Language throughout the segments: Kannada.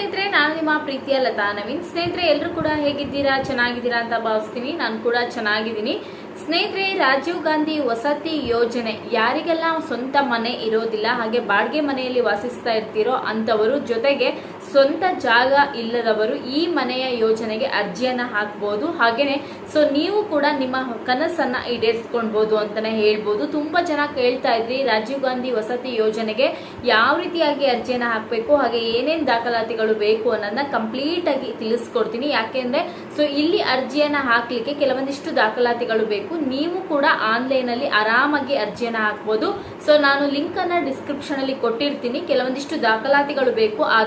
ಸ್ನೇಹಿತರೆ, ನಾನು ನಿಮ್ಮ ಪ್ರೀತಿಯ ಲತಾ ನವೀನ್. ಸ್ನೇಹಿತರೆ, ಎಲ್ಲರೂ ಕೂಡ ಹೇಗಿದ್ದೀರಾ? ಚೆನ್ನಾಗಿದ್ದೀರಾ ಅಂತ ಭಾವಿಸ್ತೀನಿ ನಾನು ಕೂಡ ಚೆನ್ನಾಗಿದ್ದೀನಿ. ಸ್ನೇಹಿತರೆ, ರಾಜೀವ್ ಗಾಂಧಿ ವಸತಿ ಯೋಜನೆ ಯಾರಿಗೆಲ್ಲ ಸ್ವಂತ ಮನೆ ಇರೋದಿಲ್ಲ, ಹಾಗೆ ಬಾಡಿಗೆ ಮನೆಯಲ್ಲಿ ವಾಸಿಸ್ತಾ ಇರ್ತೀರೋ ಅಂಥವರು ಜೊತೆಗೆ ಸ್ವಂತ ಜಾಗ ಇಲ್ಲದವರು ಈ ಮನೆಯ ಯೋಜನೆಗೆ ಅರ್ಜಿಯನ್ನು ಹಾಕ್ಬೋದು. ಹಾಗೆಯೇ ಸೊ ನೀವು ಕೂಡ ನಿಮ್ಮ ಕನಸನ್ನು ಈಡೇರಿಸ್ಕೊಳ್ಬೋದು ಅಂತಲೇ ಹೇಳ್ಬೋದು. ತುಂಬ ಜನ ಕೇಳ್ತಾ ಇದ್ರಿ, ರಾಜೀವ್ ಗಾಂಧಿ ವಸತಿ ಯೋಜನೆಗೆ ಯಾವ ರೀತಿಯಾಗಿ ಅರ್ಜಿಯನ್ನು ಹಾಕಬೇಕು, ಹಾಗೆ ಏನೇನು ದಾಖಲಾತಿಗಳು ಬೇಕು ಅನ್ನೋದನ್ನ ಕಂಪ್ಲೀಟಾಗಿ ತಿಳಿಸ್ಕೊಡ್ತೀನಿ. ಯಾಕೆಂದರೆ ಸೊ ಇಲ್ಲಿ ಅರ್ಜಿಯನ್ನು ಹಾಕಲಿಕ್ಕೆ ಕೆಲವೊಂದಿಷ್ಟು ದಾಖಲಾತಿಗಳು ಬೇಕು. ನೀವು ಕೂಡ ಆನ್ಲೈನಲ್ಲಿ ಆರಾಮಾಗಿ ಅರ್ಜಿಯನ್ನು ಹಾಕ್ಬೋದು. ಸೊ ನಾನು ಲಿಂಕನ್ನು ಡಿಸ್ಕ್ರಿಪ್ಷನಲ್ಲಿ ಕೊಟ್ಟಿರ್ತೀನಿ. ಕೆಲವೊಂದಿಷ್ಟು ದಾಖಲಾತಿಗಳು ಬೇಕು. ಆ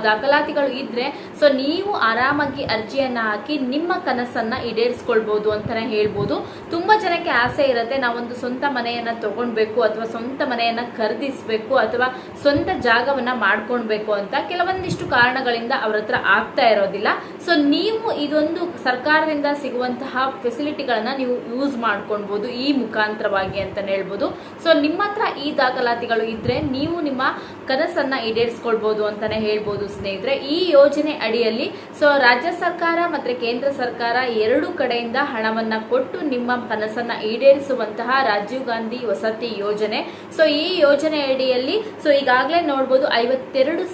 ದಾಖಲಾತಿಗಳು ಇದ್ರೆ ಸೊ ನೀವು ಆರಾಮಾಗಿ ಅರ್ಜಿಯನ್ನ ಹಾಕಿ ನಿಮ್ಮ ಕನಸನ್ನ ಈಡೇರಿಸ್ಕೊಳ್ಬಹುದು ಅಂತಾನೆ ಹೇಳ್ಬೋದು. ತುಂಬಾ ಜನಕ್ಕೆ ಆಸೆ ಇರುತ್ತೆ, ನಾವೊಂದು ಸ್ವಂತ ಮನೆಯನ್ನ ತಗೊಳ್ಬೇಕು ಅಥವಾ ಸ್ವಂತ ಮನೆಯನ್ನ ಖರೀದಿಸಬೇಕು ಅಥವಾ ಸ್ವಂತ ಜಾಗವನ್ನ ಮಾಡ್ಕೊಳ್ಬೇಕು ಅಂತ ಕೆಲವೊಂದಿಷ್ಟು ಕಾರಣಗಳಿಂದ ಅವ್ರ ಹತ್ರ ಆಗ್ತಾ ಇರೋದಿಲ್ಲ. ಸೊ ನೀವು ಇದೊಂದು ಸರ್ಕಾರದಿಂದ ಸಿಗುವಂತಹ ಫೆಸಿಲಿಟಿಗಳನ್ನ ನೀವು ಯೂಸ್ ಮಾಡ್ಕೊಳ್ಬಹುದು ಈ ಮುಖಾಂತರವಾಗಿ ಅಂತಾನೆ ಹೇಳ್ಬೋದು. ಸೊ ನಿಮ್ಮ ಈ ದಾಖಲಾತಿಗಳು ಇದ್ರೆ ನೀವು ನಿಮ್ಮ ಕನಸನ್ನ ಈಡೇರಿಸ್ಕೊಳ್ಬಹುದು ಅಂತಾನೆ ಹೇಳ್ಬೋದು ಸ್ನೇಹಿತರೆ. ಈ ಯೋಜನೆ ಅಡಿಯಲ್ಲಿ ಸೊ ರಾಜ್ಯ ಸರ್ಕಾರ ಮತ್ತೆ ಕೇಂದ್ರ ಸರ್ಕಾರ ಎರಡು ಕಡೆಯಿಂದ ಹಣವನ್ನ ಕೊಟ್ಟು ನಿಮ್ಮ ಕನಸನ್ನ ಈಡೇರಿಸುವಂತಹ ರಾಜೀವ್ ಗಾಂಧಿ ವಸತಿ ಯೋಜನೆ. ಸೊ ಈ ಯೋಜನೆ ಅಡಿಯಲ್ಲಿ, ಸೊ ಈಗಾಗಲೇ ನೋಡ್ಬೋದು ಐವತ್ತೆರಡು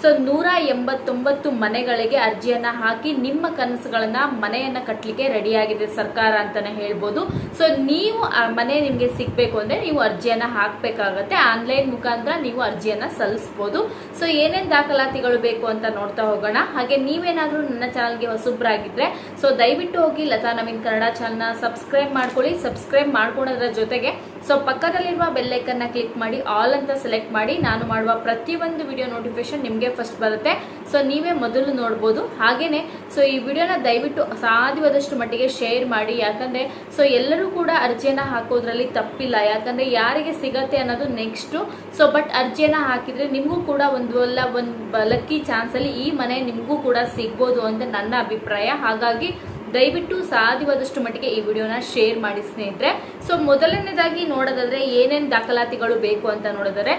ಸೊ ನೂರ ಎಂಬತ್ತೊಂಬತ್ತು ಮನೆಗಳಿಗೆ ಅರ್ಜಿಯನ್ನ ಹಾಕಿ ನಿಮ್ಮ ಕನಸುಗಳನ್ನ ಮನೆಯನ್ನ ಕಟ್ಟಲಿಕ್ಕೆ ರೆಡಿಯಾಗಿದೆ ಸರ್ಕಾರ ಅಂತಾನೆ ಹೇಳ್ಬೋದು. ಸೊ ನೀವು ಆ ಮನೆ ನಿಮ್ಗೆ ಸಿಗ್ಬೇಕು ಅಂದ್ರೆ ನೀವು ಅರ್ಜಿಯನ್ನ ಹಾಕ್ಬೇಕಾಗತ್ತೆ. ಆನ್ಲೈನ್ ಮುಖಾಂತರ ನೀವು ಅರ್ಜಿಯನ್ನ ಸಲ್ಲಿಸಬಹುದು ಸೊ ಏನೇನ್ ದಾಖಲಾತಿಗಳು ಬೇಕು ಅಂತ ನೋಡ್ತಾ ಹೋಗೋಣ. ಹಾಗೆ ನೀವೇನಾದ್ರೂ ನನ್ನ ಚಾನಲ್ಗೆ ಹೊಸಬ್ರಾಗಿದ್ರೆ, ಸೊ ದಯವಿಟ್ಟು ಹೋಗಿ ಲತಾ ನವೀನ್ ಕನ್ನಡ ಚಾನಲ್ನ ಸಬ್ಸ್ಕ್ರೈಬ್ ಮಾಡ್ಕೊಳ್ಳಿ. ಸಬ್ಸ್ಕ್ರೈಬ್ ಮಾಡ್ಕೊಳ್ಳೋದ್ರ ಜೊತೆಗೆ ಸೊ ಪಕ್ಕದಲ್ಲಿರುವ ಬೆಲ್ಲೈಕನ್ನ ಕ್ಲಿಕ್ ಮಾಡಿ ಆಲ್ ಅಂತ ಸೆಲೆಕ್ಟ್ ಮಾಡಿ, ನಾನು ಮಾಡುವ ಪ್ರತಿಯೊಂದು ವಿಡಿಯೋ ನೋಟಿಫಿಕೇಶನ್ ನಿಮಗೆ ಫಸ್ಟ್ ಬರುತ್ತೆ. ಸೊ ನೀವೇ ಮೊದಲು ನೋಡ್ಬೋದು. ಹಾಗೆಯೇ ಸೊ ಈ ವಿಡಿಯೋನ ದಯವಿಟ್ಟು ಸಾಧ್ಯವಾದಷ್ಟು ಮಟ್ಟಿಗೆ ಶೇರ್ ಮಾಡಿ. ಯಾಕಂದರೆ ಸೊ ಎಲ್ಲರೂ ಕೂಡ ಅರ್ಜಿಯನ್ನು ಹಾಕೋದ್ರಲ್ಲಿ ತಪ್ಪಿಲ್ಲ. ಯಾಕಂದರೆ, ಯಾರಿಗೆ ಸಿಗತ್ತೆ ಅನ್ನೋದು ನೆಕ್ಸ್ಟು ಸೊ ಬಟ್ ಅರ್ಜಿಯನ್ನು ಹಾಕಿದರೆ ನಿಮಗೂ ಕೂಡ ಒಂದು ಅಲ್ಲ ಒಂದು ಲಕ್ಕಿ ಚಾನ್ಸಲ್ಲಿ ಈ ಮನೆ ನಿಮಗೂ ಕೂಡ ಸಿಗ್ಬೋದು ಅಂತ ನನ್ನ ಅಭಿಪ್ರಾಯ. ಹಾಗಾಗಿ ದಯವಿಟ್ಟು ಸಾಧ್ಯವಾದಷ್ಟು ಮಟ್ಟಿಗೆ ಈ ವಿಡಿಯೋನ ಶೇರ್ ಮಾಡಿ ಸ್ನೇಹಿತರೆ. ಸೊ ಮೊದಲನೇದಾಗಿ ನೋಡೋದಾದ್ರೆ ಏನೇನು ದಾಖಲಾತಿಗಳು ಬೇಕು ಅಂತ ನೋಡಿದರೆ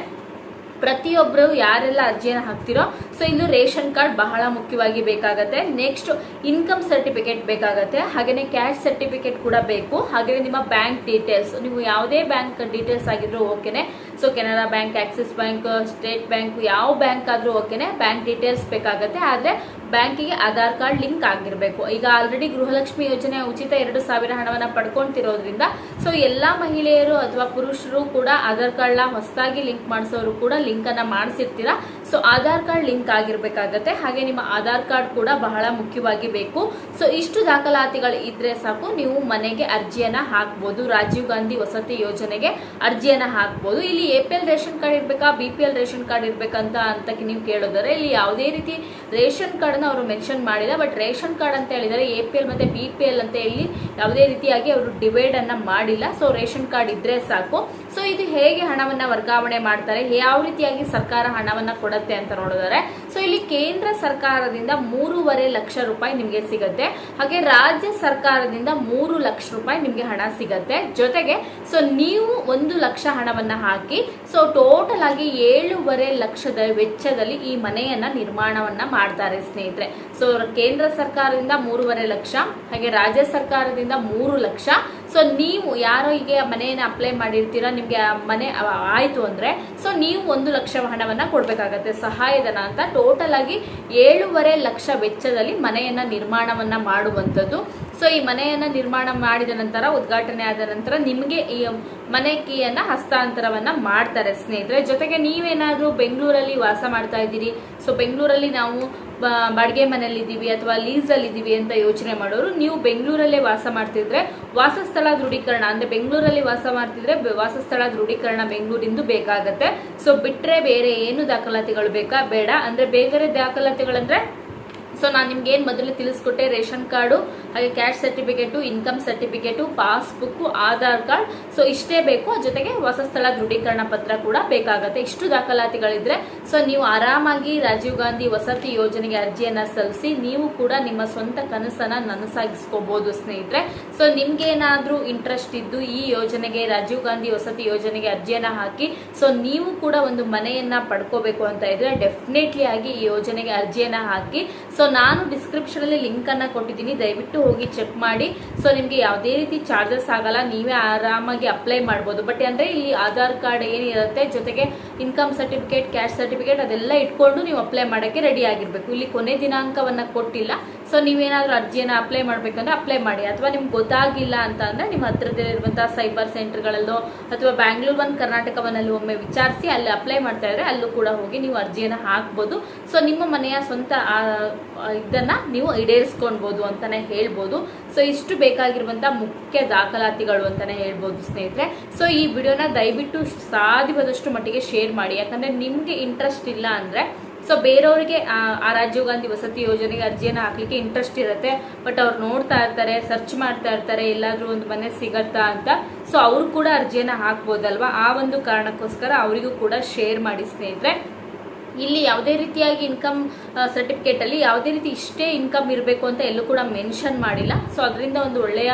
ಪ್ರತಿಯೊಬ್ಬರು ಯಾರೆಲ್ಲ ಅರ್ಜಿಯನ್ನು ಹಾಕ್ತಿರೋ ಸೊ ಇನ್ನು ರೇಷನ್ ಕಾರ್ಡ್ ಬಹಳ ಮುಖ್ಯವಾಗಿ ಬೇಕಾಗತ್ತೆ. ನೆಕ್ಸ್ಟ್ ಇನ್ಕಮ್ ಸರ್ಟಿಫಿಕೇಟ್ ಬೇಕಾಗತ್ತೆ. ಹಾಗೆಯೇ ಕ್ಯಾಶ್ ಸರ್ಟಿಫಿಕೇಟ್ ಕೂಡ ಬೇಕು. ಹಾಗೆಯೇ ನಿಮ್ಮ ಬ್ಯಾಂಕ್ ಡೀಟೇಲ್ಸ್ ನೀವು ಯಾವುದೇ ಬ್ಯಾಂಕ್ ಡೀಟೇಲ್ಸ್ ಆಗಿದ್ರು ಓಕೆನೆ. So Canara bank Axis bank state bank ಯಾವ ಬ್ಯಾಂಕ್ ಆದ್ರೂ ಓಕೆನೆ. ಬ್ಯಾಂಕ್ ಡೀಟೇಲ್ಸ್ ಬೇಕಾಗತ್ತೆ. ಆದ್ರೆ ಬ್ಯಾಂಕಿಗೆ ಆಧಾರ್ ಕಾರ್ಡ್ ಲಿಂಕ್ ಆಗಿರಬೇಕು. ಈಗ ಆಲ್ರೆಡಿ ಗೃಹಲಕ್ಷ್ಮಿ ಯೋಜನೆ ಉಚಿತ ಎರಡು ಸಾವಿರ ಹಣವನ್ನ ಪಡ್ಕೊಂತಿರೋದ್ರಿಂದ ಸೊ ಎಲ್ಲಾ ಮಹಿಳೆಯರು ಅಥವಾ ಪುರುಷರು ಕೂಡ ಆಧಾರ್ ಕಾರ್ಡ್ನ ಹೊಸದಾಗಿ ಲಿಂಕ್ ಮಾಡಿಸೋರು ಕೂಡ ಲಿಂಕ್ ಅನ್ನ ಮಾಡಿಸಿರ್ತೀರಾ? ಸೊ ಆಧಾರ್ ಕಾರ್ಡ್ ಲಿಂಕ್ ಆಗಿರ್ಬೇಕಾಗತ್ತೆ. ಹಾಗೆ ನಿಮ್ಮ ಆಧಾರ್ ಕಾರ್ಡ್ ಕೂಡ ಬಹಳ ಮುಖ್ಯವಾಗಿ ಬೇಕು. ಸೊ ಇಷ್ಟು ದಾಖಲಾತಿಗಳು ಇದ್ರೆ ಸಾಕು. ನೀವು ಮನೆಗೆ ಅರ್ಜಿಯನ್ನ ಹಾಕ್ಬೋದು. ರಾಜೀವ್ ಗಾಂಧಿ ವಸತಿ ಯೋಜನೆಗೆ ಅರ್ಜಿಯನ್ನ ಹಾಕ್ಬೋದು. ಇಲ್ಲಿ A P L ration card ಇರ್ಬೇಕಾ? B P L ration card ಇರ್ಬೇಕಂತ ಅಂತ ನೀವು ಕೇಳೋದಾರೆ ಇಲ್ಲಿ ಯಾವುದೇ ರೀತಿ ರೇಷನ್ ಕಾರ್ಡ್ ಅವರು ಮೆನ್ಷನ್ ಮಾಡಿಲ್ಲ. ಬಟ್ ರೇಷನ್ ಕಾರ್ಡ್ ಅಂತ ಹೇಳಿದರೆ ಎ ಪಿ ಎಲ್ ಮತ್ತೆ ಬಿ ಪಿ ಎಲ್ ಅಂತ ಇಲ್ಲಿ ಯಾವುದೇ ರೀತಿಯಾಗಿ ಅವರು ಡಿವೈಡ್ ಅನ್ನ ಮಾಡಿಲ್ಲ. ಸೊ ರೇಷನ್ ಕಾರ್ಡ್ ಇದ್ರೆ ಸಾಕು. ಸೊ ಇದು ಹೇಗೆ ಹಣವನ್ನ ವರ್ಗಾವಣೆ ಮಾಡ್ತಾರೆ? ಯಾವ ರೀತಿಯಾಗಿ ಸರ್ಕಾರ ಹಣವನ್ನ ಕೊಡುತ್ತೆ ಅಂತ ನೋಡಿದರೆ ಸೊ ಇಲ್ಲಿ ಕೇಂದ್ರ ಸರ್ಕಾರದಿಂದ ಮೂರುವರೆ ಲಕ್ಷ ರೂಪಾಯಿ ನಿಮಗೆ ಸಿಗುತ್ತೆ. ಹಾಗೆ ರಾಜ್ಯ ಸರ್ಕಾರದಿಂದ ಮೂರು ಲಕ್ಷ ರೂಪಾಯಿ ನಿಮಗೆ ಹಣ ಸಿಗತ್ತೆ. ಜೊತೆಗೆ ಸೊ ನೀವು ಒಂದು ಲಕ್ಷ ಹಣವನ್ನ ಹಾಕಿ ಸೊ ಟೋಟಲ್ ಆಗಿ ಏಳೂವರೆ ಲಕ್ಷದ ವೆಚ್ಚದಲ್ಲಿ ಈ ಮನೆಯನ್ನ ನಿರ್ಮಾಣವನ್ನ ಮಾಡ್ತಾರೆ ಸ್ನೇಹಿತರೆ. ಸೊ ಕೇಂದ್ರ ಸರ್ಕಾರದಿಂದ ಮೂರುವರೆ ಲಕ್ಷ, ಹಾಗೆ ರಾಜ್ಯ ಸರ್ಕಾರದಿಂದ ಮೂರು ಲಕ್ಷ ಸೊ ನೀವು ಯಾರೋ ಈಗ ಮನೆಯನ್ನು ಅಪ್ಲೈ ಮಾಡಿರ್ತೀರಾ, ನಿಮಗೆ ಮನೆ ಆಯಿತು ಅಂದ್ರೆ ಸೊ ನೀವು ಒಂದು ಲಕ್ಷ ಹಣವನ್ನು ಕೊಡಬೇಕಾಗತ್ತೆ, ಸಹಾಯಧನ ಅಂತ. ಟೋಟಲ್ ಆಗಿ ಏಳೂವರೆ ಲಕ್ಷ ವೆಚ್ಚದಲ್ಲಿ ಮನೆಯನ್ನ ನಿರ್ಮಾಣವನ್ನ ಮಾಡುವಂಥದ್ದು. ಸೊ ಈ ಮನೆಯನ್ನ ನಿರ್ಮಾಣ ಮಾಡಿದ ನಂತರ, ಉದ್ಘಾಟನೆ ಆದ ನಂತರ ನಿಮಗೆ ಈ ಮನೆ ಕೀಯನ್ನ ಹಸ್ತಾಂತರವನ್ನ ಮಾಡ್ತಾರೆ ಸ್ನೇಹಿತರೆ. ಜೊತೆಗೆ ನೀವೇನಾದರೂ ಬೆಂಗಳೂರಲ್ಲಿ ವಾಸ ಮಾಡ್ತಾ ಇದ್ದೀರಿ. ಸೊ ಬೆಂಗಳೂರಲ್ಲಿ ನಾವು ಬಾಡಿಗೆ ಮನೆಯಲ್ಲಿ ಇದ್ದೀವಿ ಅಥವಾ ಲೀಸ್ ಅಲ್ಲಿ ಇದ್ದೀವಿ ಅಂತ ಯೋಚನೆ ಮಾಡೋರು, ನೀವು ಬೆಂಗಳೂರಲ್ಲೇ ವಾಸ ಮಾಡ್ತಿದ್ರೆ ವಾಸಸ್ಥಳ ದೃಢೀಕರಣ, ಅಂದ್ರೆ ಬೆಂಗಳೂರಲ್ಲಿ ವಾಸ ಮಾಡ್ತಿದ್ರೆ ವಾಸಸ್ಥಳ ದೃಢೀಕರಣ ಬೆಂಗಳೂರಿಂದು ಬೇಕಾಗತ್ತೆ. ಸೊ ಬಿಟ್ರೆ ಬೇರೆ ಏನು ದಾಖಲಾತಿಗಳು ಬೇಕಾ? ಬೇಡ. ಅಂದ್ರೆ ಬೇಗರೆ ದಾಖಲಾತಿಗಳಂದ್ರೆ ಸೊ ನಾನು ನಿಮ್ಗೆ ಏನು ಮೊದಲು ತಿಳಿಸ್ಕೊಟ್ಟೆ? ರೇಷನ್ ಕಾರ್ಡು, ಹಾಗೆ caste certificate, income certificate, passbook, Aadhaar card. So ಇಷ್ಟೇ ಬೇಕು. ಜೊತೆಗೆ ವಾಸಸ್ಥಳ ದೃಢೀಕರಣ ಪತ್ರ ಕೂಡ ಬೇಕಾಗತ್ತೆ. ಇಷ್ಟು ದಾಖಲಾತಿಗಳಿದ್ರೆ ಸೊ ನೀವು ಆರಾಮಾಗಿ ರಾಜೀವ್ ಗಾಂಧಿ ವಸತಿ ಯೋಜನೆಗೆ ಅರ್ಜಿಯನ್ನ ಸಲ್ಲಿಸಿ, ನೀವು ಕೂಡ ನಿಮ್ಮ ಸ್ವಂತ ಕನಸನ್ನ ನನಸಾಗಿಸ್ಕೋಬಹುದು ಸ್ನೇಹಿತರೆ. ಸೊ ನಿಮ್ಗೆ ಏನಾದ್ರೂ ಇಂಟ್ರೆಸ್ಟ್ ಇದ್ದು ಈ ಯೋಜನೆಗೆ, ರಾಜೀವ್ ಗಾಂಧಿ ವಸತಿ ಯೋಜನೆಗೆ ಅರ್ಜಿಯನ್ನ ಹಾಕಿ ಸೊ ನೀವು ಕೂಡ ಒಂದು ಮನೆಯನ್ನ ಪಡ್ಕೋಬೇಕು ಅಂತ ಇದ್ರೆ ಡೆಫಿನೆಟ್ಲಿ ಆಗಿ ಈ ಯೋಜನೆಗೆ ಅರ್ಜಿಯನ್ನ ಹಾಕಿ ಸೊ ನಾನು ಡಿಸ್ಕ್ರಿಪ್ಷನ್ ಅಲ್ಲಿ ಲಿಂಕ್ ಅನ್ನ ಕೊಟ್ಟಿದ್ದೀನಿ, ದಯವಿಟ್ಟು ಹೋಗಿ ಚೆಕ್ ಮಾಡಿ. ಸೊ ನಿಮಗೆ ಯಾವುದೇ ರೀತಿ ಚಾರ್ಜಸ್ ಆಗಲ್ಲ, ನೀವೇ ಆರಾಮಾಗಿ ಅಪ್ಲೈ ಮಾಡ್ಬೋದು. ಬಟ್ ಅಂದ್ರೆ ಇಲ್ಲಿ ಆಧಾರ್ ಕಾರ್ಡ್ ಏನಿರುತ್ತೆ, ಜೊತೆಗೆ ಇನ್ಕಮ್ ಸರ್ಟಿಫಿಕೇಟ್ ಕ್ಯಾಶ್ ಸರ್ಟಿಫಿಕೇಟ್ ಅದೆಲ್ಲ ಇಟ್ಕೊಂಡು ನೀವು ಅಪ್ಲೈ ಮಾಡೋಕ್ಕೆ ರೆಡಿ ಆಗಿರಬೇಕು. ಇಲ್ಲಿ ಕೊನೆ ದಿನಾಂಕವನ್ನ ಕೊಟ್ಟಿಲ್ಲ. ಸೊ ನೀವೇನಾದರೂ ಅರ್ಜಿಯನ್ನು ಅಪ್ಲೈ ಮಾಡಬೇಕಂದ್ರೆ ಅಪ್ಲೈ ಮಾಡಿ. ಅಥವಾ ನಿಮ್ಗೆ ಗೊತ್ತಾಗಿಲ್ಲ ಅಂತ ಅಂದರೆ ನಿಮ್ಮ ಹತ್ತಿರದಲ್ಲಿರುವಂಥ ಸೈಬರ್ ಸೆಂಟರ್ಗಳಲ್ಲೋ ಅಥವಾ ಬ್ಯಾಂಗ್ಳೂರ್ ಒಂದು ಕರ್ನಾಟಕವನ್ನಲ್ಲಿ ಒಮ್ಮೆ ವಿಚಾರಿಸಿ ಅಲ್ಲಿ ಅಪ್ಲೈ ಮಾಡ್ತಾ ಇದ್ರೆ ಅಲ್ಲೂ ಕೂಡ ಹೋಗಿ ನೀವು ಅರ್ಜಿಯನ್ನು ಹಾಕ್ಬೋದು. ಸೊ ನಿಮ್ಮ ಮನೆಯ ಸ್ವಂತ ಇದನ್ನ ನೀವು ಈಡೇರಿಸ್ಕೊಳ್ಬೋದು ಅಂತಲೇ ಹೇಳ್ಬೋದು. ಸೊ ಇಷ್ಟು ಬೇಕಾಗಿರುವಂಥ ಮುಖ್ಯ ದಾಖಲಾತಿಗಳು ಅಂತಲೇ ಹೇಳ್ಬೋದು ಸ್ನೇಹಿತರೆ. ಸೊ ಈ ವಿಡಿಯೋನ ದಯವಿಟ್ಟು ಸಾಧ್ಯವಾದಷ್ಟು ಮಟ್ಟಿಗೆ ಶೇರ್ ಮಾಡಿ. ಯಾಕಂದರೆ ನಿಮಗೆ ಇಂಟ್ರೆಸ್ಟ್ ಇಲ್ಲ ಅಂದ್ರೆ ಸೊ ಬೇರೆಯವರಿಗೆ ಆ ರಾಜೀವ್ ಗಾಂಧಿ ವಸತಿ ಯೋಜನೆಗೆ ಅರ್ಜಿಯನ್ನು ಹಾಕ್ಲಿಕ್ಕೆ ಇಂಟ್ರೆಸ್ಟ್ ಇರುತ್ತೆ. ಬಟ್ ಅವ್ರು ನೋಡ್ತಾ ಇರ್ತಾರೆ ಸರ್ಚ್ ಮಾಡ್ತಾ ಇರ್ತಾರೆ, ಎಲ್ಲಾದ್ರೂ ಒಂದು ಮನೆ ಸಿಗತ್ತಾ ಅಂತ. ಸೊ ಅವ್ರು ಕೂಡ ಅರ್ಜಿಯನ್ನು ಹಾಕ್ಬೋದಲ್ವಾ? ಆ ಒಂದು ಕಾರಣಕ್ಕೋಸ್ಕರ ಅವರಿಗೂ ಕೂಡ ಶೇರ್ ಮಾಡಿ ಸ್ನೇಹಿತರೆ. ಇಲ್ಲಿ ಯಾವುದೇ ರೀತಿಯಾಗಿ ಇನ್ಕಮ್ ಸರ್ಟಿಫಿಕೇಟ್ ಅಲ್ಲಿ ಯಾವುದೇ ರೀತಿ ಇಷ್ಟೇ ಇನ್ಕಮ್ ಇರಬೇಕು ಅಂತ ಎಲ್ಲೂ ಕೂಡ ಮೆನ್ಷನ್ ಮಾಡಿಲ್ಲ. ಸೊ ಅದರಿಂದ ಒಂದು ಒಳ್ಳೆಯ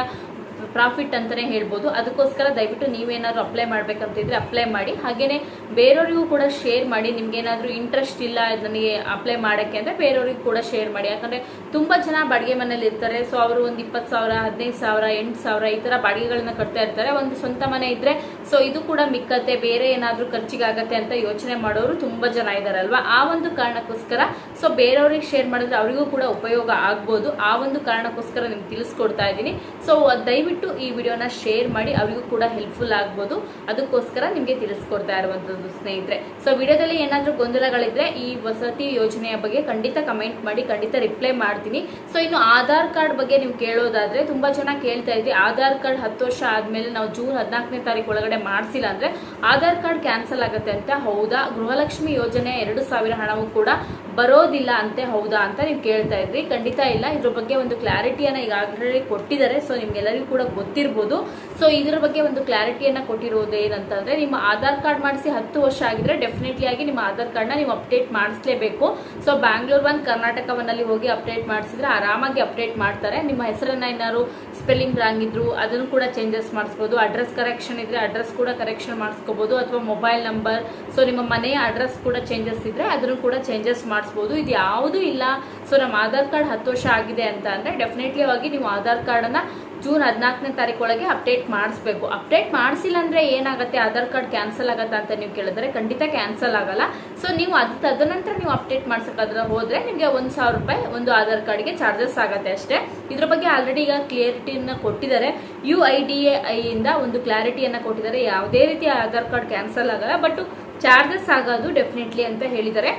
ಪ್ರಾಫಿಟ್ ಅಂತಲೇ ಹೇಳ್ಬೋದು. ಅದಕ್ಕೋಸ್ಕರ ದಯವಿಟ್ಟು ನೀವೇನಾದರೂ ಅಪ್ಲೈ ಮಾಡಬೇಕಂತಿದ್ರೆ ಅಪ್ಲೈ ಮಾಡಿ. ಹಾಗೆಯೇ ಬೇರೆಯವರಿಗೂ ಕೂಡ ಶೇರ್ ಮಾಡಿ. ನಿಮಗೇನಾದರೂ ಇಂಟ್ರೆಸ್ಟ್ ಇಲ್ಲ ನನಗೆ ಅಪ್ಲೈ ಮಾಡೋಕ್ಕೆ ಅಂದರೆ ಬೇರೆಯವ್ರಿಗೂ ಕೂಡ ಶೇರ್ ಮಾಡಿ. ಯಾಕಂದರೆ ತುಂಬ ಜನ ಬಾಡಿಗೆ ಮನೇಲಿ ಇರ್ತಾರೆ. ಸೊ ಅವರು ಒಂದು ಇಪ್ಪತ್ತು ಸಾವಿರ, ಹದಿನೈದು ಸಾವಿರ, ಎಂಟು ಸಾವಿರ ಈ ಥರ ಬಾಡಿಗೆಗಳನ್ನ ಕಟ್ತಾ ಇರ್ತಾರೆ. ಒಂದು ಸ್ವಂತ ಮನೆ ಇದ್ದರೆ ಸೊ ಇದು ಕೂಡ ಮಿಕ್ಕತ್ತೆ, ಬೇರೆ ಏನಾದರೂ ಖರ್ಚಿಗಾಗತ್ತೆ ಅಂತ ಯೋಚನೆ ಮಾಡೋರು ತುಂಬ ಜನ ಇದ್ದಾರಲ್ವ ಆ ಒಂದು ಕಾರಣಕ್ಕೋಸ್ಕರ ಸೊ ಬೇರೆಯವ್ರಿಗೆ ಶೇರ್ ಮಾಡಿದ್ರೆ ಅವರಿಗೂ ಕೂಡ ಉಪಯೋಗ ಆಗ್ಬೋದು. ಆ ಒಂದು ಕಾರಣಕ್ಕೋಸ್ಕರ ನಿಮ್ಗೆ ತಿಳಿಸ್ಕೊಡ್ತಾ ಇದ್ದೀನಿ. ಸೊ ದಯವಿಟ್ಟು ಈ ವಿಡಿಯೋನ ಶೇರ್ ಮಾಡಿ, ಅವರಿಗೂ ಕೂಡ ಹೆಲ್ಪ್ಫುಲ್ ಆಗ್ಬೋದು. ಅದಕ್ಕೋಸ್ಕರ ನಿಮಗೆ ತಿಳಿಸ್ಕೊಡ್ತಾ ಇರುವಂಥದ್ದು ಸ್ನೇಹಿತರೆ. ಸೊ ವಿಡಿಯೋದಲ್ಲಿ ಏನಾದರೂ ಗೊಂದಲಗಳಿದ್ರೆ ಈ ವಸತಿ ಯೋಜನೆಯ ಬಗ್ಗೆ ಖಂಡಿತ ಕಮೆಂಟ್ ಮಾಡಿ, ಖಂಡಿತ ರಿಪ್ಲೈ ಮಾಡ್ತೀನಿ. ಸೊ ಇನ್ನು ಆಧಾರ್ ಕಾರ್ಡ್ ಬಗ್ಗೆ ನೀವು ಕೇಳೋದಾದ್ರೆ ತುಂಬಾ ಜನ ಕೇಳ್ತಾ ಇದ್ರಿ ಆಧಾರ್ ಕಾರ್ಡ್ ಹತ್ತು ವರ್ಷ ಆದಮೇಲೆ ನಾವು ಜೂನ್ ಹದಿನಾಲ್ಕನೇ ತಾರೀಕು ಒಳಗಡೆ ಮಾಡಿಸಿಲ್ಲ ಅಂದರೆ ಆಧಾರ್ ಕಾರ್ಡ್ ಕ್ಯಾನ್ಸಲ್ ಆಗುತ್ತೆ ಅಂತ ಹೌದಾ? ಗೃಹಲಕ್ಷ್ಮಿ ಯೋಜನೆ ಎರಡು ಸಾವಿರ ಹಣವು ಕೂಡ ಬರೋದಿಲ್ಲ ಅಂತೆ ಹೌದಾ ಅಂತ ನೀವು ಕೇಳ್ತಾ ಇದ್ರಿ. ಖಂಡಿತ ಇಲ್ಲ. ಇದ್ರ ಬಗ್ಗೆ ಒಂದು ಕ್ಲಾರಿಟಿಯನ್ನ ಈಗಾಗಲೇ ಕೊಟ್ಟಿದ್ದಾರೆ. ಸೊ ನಿಮ್ಗೆಲ್ಲರಿಗೂ ಕೂಡ ಗೊತ್ತಿರ್ಬೋದು. ಸೊ ಇದ್ರ ಬಗ್ಗೆ ಒಂದು ಕ್ಲಾರಿಟಿಯನ್ನು ಕೊಟ್ಟಿರೋದು ಏನಂತಂದ್ರೆ, ನಿಮ್ಮ ಆಧಾರ್ ಕಾರ್ಡ್ ಮಾಡಿಸಿ ಹತ್ತು ವರ್ಷ ಆಗಿದ್ರೆ ಡೆಫಿನೆಟ್ಲಿ ಆಗಿ ನಿಮ್ಮ ಆಧಾರ್ ಕಾರ್ಡ್ನ ನೀವು ಅಪ್ಡೇಟ್ ಮಾಡಿಸ್ಲೇಬೇಕು. ಸೊ ಬ್ಯಾಂಗ್ಳೂರ್ ಒನ್ ಕರ್ನಾಟಕವನ್ನಲ್ಲಿ ಹೋಗಿ ಅಪ್ಡೇಟ್ ಮಾಡಿಸಿದ್ರೆ ಆರಾಮಾಗಿ ಅಪ್ಡೇಟ್ ಮಾಡ್ತಾರೆ. ನಿಮ್ಮ ಹೆಸರನ್ನ ಏನಾದ್ರು ಸ್ಪೆಲ್ಲಿಂಗ್ ರಾಂಗ್ ಇದ್ರು ಅದನ್ನು ಕೂಡ ಚೇಂಜಸ್ ಮಾಡಿಸ್ಬೋದು. ಅಡ್ರೆಸ್ ಕರೆಕ್ಷನ್ ಇದ್ರೆ ಅಡ್ರೆಸ್ ಕೂಡ ಕರೆಕ್ಷನ್ ಮಾಡಿಸ್ಕೋಬಹುದು ಅಥವಾ ಮೊಬೈಲ್ ನಂಬರ್ ಸೊ ನಿಮ್ಮ ಮನೆಯ ಅಡ್ರೆಸ್ ಕೂಡ ಚೇಂಜಸ್ ಇದ್ರೆ ಅದನ್ನು ಕೂಡ ಚೇಂಜಸ್ ಮಾಡಿಸ್ಬೋದು. ಇದು ಯಾವುದೂ ಇಲ್ಲ. ಸೊ ನಮ್ಮ ಆಧಾರ್ ಕಾರ್ಡ್ ಹತ್ತು ವರ್ಷ ಆಗಿದೆ ಅಂತ ಅಂದ್ರೆ ಡೆಫಿನೆಟ್ಲಿ ಆಗಿ ನೀವು ಆಧಾರ್ ಕಾರ್ಡನ್ನ ಜೂನ್ ಹದಿನಾಲ್ಕನೇ ತಾರೀಕು ಒಳಗೆ ಅಪ್ಡೇಟ್ ಮಾಡಿಸ್ಬೇಕು. ಅಪ್ಡೇಟ್ ಮಾಡಿಸಿಲ್ಲ ಅಂದರೆ ಏನಾಗುತ್ತೆ? ಆಧಾರ್ ಕಾರ್ಡ್ ಕ್ಯಾನ್ಸಲ್ ಆಗುತ್ತಾ ಅಂತ ನೀವು ಕೇಳಿದ್ರೆ ಖಂಡಿತ ಕ್ಯಾನ್ಸಲ್ ಆಗಲ್ಲ. ಸೊ ನೀವು ಅದು ತದನಂತರ ನೀವು ಅಪ್ಡೇಟ್ ಮಾಡ್ಸಕ್ಕಾದ್ರೆ ಹೋದರೆ ನಿಮಗೆ ಒಂದು ಸಾವಿರ ರೂಪಾಯಿ ಒಂದು ಆಧಾರ್ ಕಾರ್ಡ್ಗೆ ಚಾರ್ಜಸ್ ಆಗುತ್ತೆ ಅಷ್ಟೇ. ಇದ್ರ ಬಗ್ಗೆ ಆಲ್ರೆಡಿ ಈಗ ಕ್ಲಿಯರಿಟಿಯನ್ನು ಕೊಟ್ಟಿದ್ದಾರೆ. ಯು ಐ ಡಿ ಎ ಐಯಿಂದ ಒಂದು ಕ್ಲಾರಿಟಿಯನ್ನು ಕೊಟ್ಟಿದ್ದಾರೆ. ಯಾವುದೇ ರೀತಿಯ ಆಧಾರ್ ಕಾರ್ಡ್ ಕ್ಯಾನ್ಸಲ್ ಆಗಲ್ಲ. ಬಟ್ ಚಾರ್ಜಸ್ ಆಗೋದು ಡೆಫಿನೆಟ್ಲಿ ಅಂತ ಹೇಳಿದ್ದಾರೆ.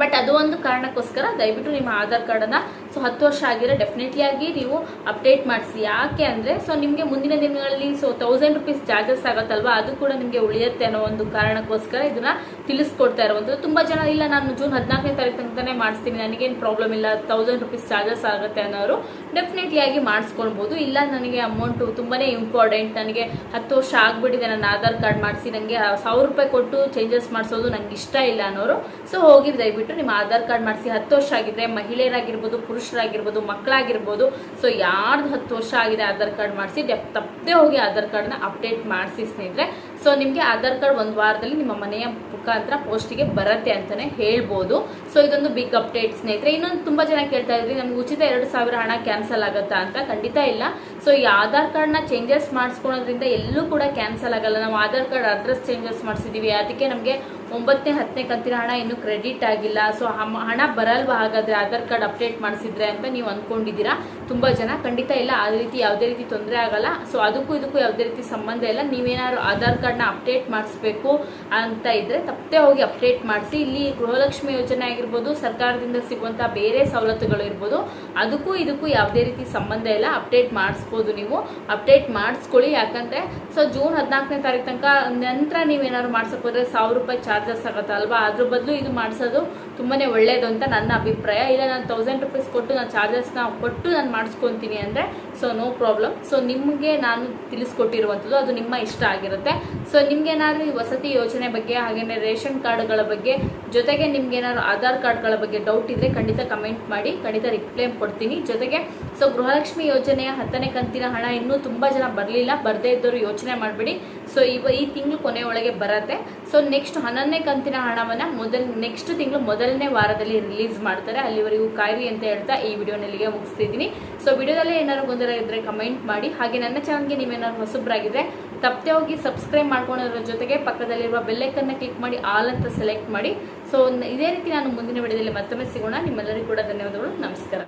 ಬಟ್ ಅದು ಒಂದು ಕಾರಣಕ್ಕೋಸ್ಕರ ದಯವಿಟ್ಟು ನಿಮ್ಮ ಆಧಾರ್ ಕಾರ್ಡನ್ನ ಸೊ ಹತ್ತು ವರ್ಷ ಆಗಿರೋ ಡೆಫಿನೆಟ್ಲಿ ಆಗಿ ನೀವು ಅಪ್ಡೇಟ್ ಮಾಡಿಸಿ. ಯಾಕೆ ಅಂದರೆ ಸೊ ನಿಮಗೆ ಮುಂದಿನ ದಿನಗಳಲ್ಲಿ ಸೊ ತೌಸಂಡ್ ರುಪೀಸ್ ಚಾರ್ಜಸ್ ಆಗುತ್ತಲ್ವಾ? ಅದು ಕೂಡ ನಿಮಗೆ ಉಳಿಯುತ್ತೆ ಅನ್ನೋ ಒಂದು ಕಾರಣಕ್ಕೋಸ್ಕರ ಇದನ್ನ ತಿಳಿಸ್ಕೊಡ್ತಾ ಇರುವಂಥದ್ದು. ತುಂಬ ಜನ, ಇಲ್ಲ, ನಾನು ಜೂನ್ ಹದಿನಾಲ್ಕನೇ ತಾರೀಕು ತನಕನೇ ಮಾಡಿಸ್ತೀನಿ, ನನಗೇನು ಪ್ರಾಬ್ಲಮ್ ಇಲ್ಲ ತೌಸಂಡ್ ರುಪೀಸ್ ಚಾರ್ಜಸ್ ಆಗುತ್ತೆ ಅನ್ನೋರು ಡೆಫಿನೆಟ್ಲಿ ಆಗಿ ಮಾಡಿಸ್ಕೊಳ್ಬೋದು. ಇಲ್ಲ, ನನಗೆ ಅಮೌಂಟು ತುಂಬಾ ಇಂಪಾರ್ಟೆಂಟ್ ನನಗೆ ಹತ್ತು ವರ್ಷ ಆಗಿಬಿಟ್ಟಿದೆ, ನನ್ನ ಆಧಾರ್ ಕಾರ್ಡ್ ಮಾಡಿಸಿ ನನಗೆ ಸಾವಿರ ರೂಪಾಯಿ ಕೊಟ್ಟು ಚೇಂಜಸ್ ಮಾಡಿಸೋದು ನನಗೆ ಇಷ್ಟ ಇಲ್ಲ ಅನ್ನೋರು. ಸೊ ಹೋಗಿ ದಯವಿಟ್ಟು. ನಿಮ್ಮ ಆಧಾರ್ ಕಾರ್ಡ್ ಮಾಡಿಸಿ, ಹತ್ತು ವರ್ಷ ಆಗಿದ್ರೆ ಮಹಿಳೆಯರಾಗಿರ್ಬೋದು ಪುರುಷರಾಗಿರ್ಬೋದು, ಮಕ್ಕಳಾಗಿರ್ಬೋದು. ಸೊ ಯಾರ್ದು ಹತ್ತು ವರ್ಷ ಆಗಿದೆ ಆಧಾರ್ ಕಾರ್ಡ್ ಮಾಡಿಸಿ ತಪ್ಪದೆ ಹೋಗಿ ಆಧಾರ್ ಕಾರ್ಡ್ನ ಅಪ್ಡೇಟ್ ಮಾಡಿಸಿ ಸ್ನೇಹಿತರೆ. ಸೊ ನಿಮಗೆ ಆಧಾರ್ ಕಾರ್ಡ್ ಒಂದು ವಾರದಲ್ಲಿ ನಿಮ್ಮ ಮನೆಯ ಮುಖಾಂತರ ಪೋಸ್ಟಿಗೆ ಬರುತ್ತೆ ಅಂತಲೇ ಹೇಳ್ಬೋದು. ಸೊ ಇದೊಂದು ಬಿಗ್ ಅಪ್ಡೇಟ್ ಸ್ನೇಹಿತರೆ. ಇನ್ನೊಂದು ತುಂಬ ಜನ ಕೇಳ್ತಾ ಇದ್ರಿ, ನಮ್ಗೆ ಉಚಿತ ಎರಡು ಸಾವಿರ ಹಣ ಕ್ಯಾನ್ಸಲ್ ಆಗುತ್ತಾ ಅಂತ? ಖಂಡಿತ ಇಲ್ಲ. ಸೊ ಈ ಆಧಾರ್ ಕಾರ್ಡ್ನ ಚೇಂಜಸ್ ಮಾಡಿಸ್ಕೊಳೋದ್ರಿಂದ ಎಲ್ಲೂ ಕೂಡ ಕ್ಯಾನ್ಸಲ್ ಆಗಲ್ಲ. ನಾವು ಆಧಾರ್ ಕಾರ್ಡ್ ಅಡ್ರೆಸ್ ಚೇಂಜಸ್ ಮಾಡಿಸಿದ್ದೀವಿ ಅದಕ್ಕೆ ನಮಗೆ ಒಂಬತ್ತನೇ, ಹತ್ತನೇ ಕಂತಿನ ಹಣ ಇನ್ನೂ ಕ್ರೆಡಿಟ್ ಆಗಿಲ್ಲ. ಸೊ ಹಣ ಬರಲ್ವಾ? ಹಾಗಾದರೆ ಆಧಾರ್ ಕಾರ್ಡ್ ಅಪ್ಡೇಟ್ ಮಾಡಿಸಿದ್ರೆ ಅಂತ ನೀವು ಅಂದ್ಕೊಂಡಿದ್ದೀರಾ ತುಂಬ ಜನ ಖಂಡಿತ ಇಲ್ಲ. ಆ ರೀತಿ ಯಾವುದೇ ರೀತಿ ತೊಂದರೆ ಆಗಲ್ಲ. ಸೊ ಅದಕ್ಕೂ ಇದಕ್ಕೂ ಯಾವುದೇ ರೀತಿ ಸಂಬಂಧ ಇಲ್ಲ. ನೀವೇನಾದ್ರು ಆಧಾರ್ ಕಾರ್ಡ್ನ ಅಪ್ಡೇಟ್ ಮಾಡಿಸ್ಬೇಕು ಅಂತ ಇದ್ರೆ ತಪ್ಪದೆ ಹೋಗಿ ಅಪ್ಡೇಟ್ ಮಾಡಿಸಿ. ಇಲ್ಲಿ ಗೃಹಲಕ್ಷ್ಮಿ ಯೋಜನೆ ಆಗಿರ್ಬೋದು, ಸರ್ಕಾರದಿಂದ ಸಿಗುವಂಥ ಬೇರೆ ಸವಲತ್ತುಗಳು ಇರ್ಬೋದು, ಅದಕ್ಕೂ ಇದಕ್ಕೂ ಯಾವುದೇ ರೀತಿ ಸಂಬಂಧ ಇಲ್ಲ. ಅಪ್ಡೇಟ್ ಮಾಡಿಸ್ಬೋದು ನೀವು. ಅಪ್ಡೇಟ್ ಮಾಡಿಸ್ಕೊಳ್ಳಿ. ಯಾಕಂದ್ರೆ, ಸೊ, ಜೂನ್ ಹದಿನಾಲ್ಕನೇ ತಾರೀಕು ತನಕ ನಂತರ ನೀವೇನಾದ್ರು ಮಾಡ್ಸಕ್ ಹೋದ್ರೆ ಸಾವಿರ ರೂಪಾಯಿ ಚಾರ್ಜಸ್ ಆಗುತ್ತೆ ಅಲ್ವಾ ಅದ್ರ ಬದಲು ಇದು ಮಾಡಿಸೋದು ತುಂಬಾ ಒಳ್ಳೇದು ಅಂತ ನನ್ನ ಅಭಿಪ್ರಾಯ. ಇಲ್ಲ, ನಾನು ತೌಸಂಡ್ ರುಪೀಸ್ ಕೊಟ್ಟು ನಾನು ಚಾರ್ಜಸ್ನ ಕೊಟ್ಟು ನಾನು ಮಾಡಿಸ್ಕೊತೀನಿ ಅಂದರೆ ಸೊ ನೋ ಪ್ರಾಬ್ಲಮ್ ಸೊ ನಿಮಗೆ ನಾನು ತಿಳಿಸ್ಕೊಟ್ಟಿರುವಂಥದ್ದು, ಅದು ನಿಮ್ಮ ಇಷ್ಟ ಆಗಿರುತ್ತೆ. ಸೊ ನಿಮ್ಗೆ ಏನಾದ್ರು ಈ ವಸತಿ ಯೋಜನೆ ಬಗ್ಗೆ ಹಾಗೆಯೇ ರೇಷನ್ ಕಾರ್ಡ್ಗಳ ಬಗ್ಗೆ, ಜೊತೆಗೆ ನಿಮ್ಗೆ ಏನಾದ್ರು ಆಧಾರ್ ಕಾರ್ಡ್ಗಳ ಬಗ್ಗೆ ಡೌಟ್ ಇದ್ರೆ ಖಂಡಿತ ಕಮೆಂಟ್ ಮಾಡಿ, ಖಂಡಿತ ರಿಪ್ಲೈ ಕೊಡ್ತೀನಿ. ಜೊತೆಗೆ ಸೊ ಗೃಹಲಕ್ಷ್ಮಿ ಯೋಜನೆಯ ಹತ್ತನೇ ಕಂತಿನ ಹಣ ಇನ್ನೂ ತುಂಬ ಜನ ಬರಲಿಲ್ಲ. ಬರದೇ ಇದ್ದವರು ಯೋಚನೆ ಮಾಡಬೇಡಿ. ಸೊ ಇವ ಈ ತಿಂಗಳು ಕೊನೆಯೊಳಗೆ ಬರತ್ತೆ. ಸೊ ನೆಕ್ಸ್ಟ್ ಹನ್ನೊಂದನೇ ಕಂತಿನ ಹಣವನ್ನು ಮೊದಲ ನೆಕ್ಸ್ಟ್ ತಿಂಗಳು ಮೊದಲನೇ ವಾರದಲ್ಲಿ ರಿಲೀಸ್ ಮಾಡ್ತಾರೆ. ಅಲ್ಲಿವರೆಗೂ ಕಾಯಿರಿ ಅಂತ ಹೇಳ್ತಾ ಈ ವಿಡಿಯೋನಲ್ಲಿಗೆ ಮುಗಿಸ್ತಿದ್ದೀನಿ ಸೊ ವಿಡಿಯೋದಲ್ಲಿ ಏನಾದ್ರು ಗೊಂದಲ ಇದ್ದರೆ ಕಮೆಂಟ್ ಮಾಡಿ. ಹಾಗೆ ನನ್ನ ಚಾನಲ್ಗೆ ನೀವೇನಾದ್ರು ಹೊಸಬ್ರಾಗಿದ್ರೆ ತಪ್ಪದೆ ಹೋಗಿ ಸಬ್ಸ್ಕ್ರೈಬ್ ಮಾಡ್ಕೊಳೋದ್ರ ಜೊತೆಗೆ ಪಕ್ಕದಲ್ಲಿರುವ ಬೆಲ್ಲೈಕನ್ನ ಕ್ಲಿಕ್ ಮಾಡಿ ಆಲ್ ಅಂತ ಸೆಲೆಕ್ಟ್ ಮಾಡಿ. ಸೊ ಇದೇ ರೀತಿ ನಾನು ಮುಂದಿನ ವಿಡಿಯೋದಲ್ಲಿ ಮತ್ತೊಮ್ಮೆ ಸಿಗೋಣ. ನಿಮ್ಮೆಲ್ಲರಿಗೂ ಕೂಡ ಧನ್ಯವಾದಗಳು. ನಮಸ್ಕಾರ.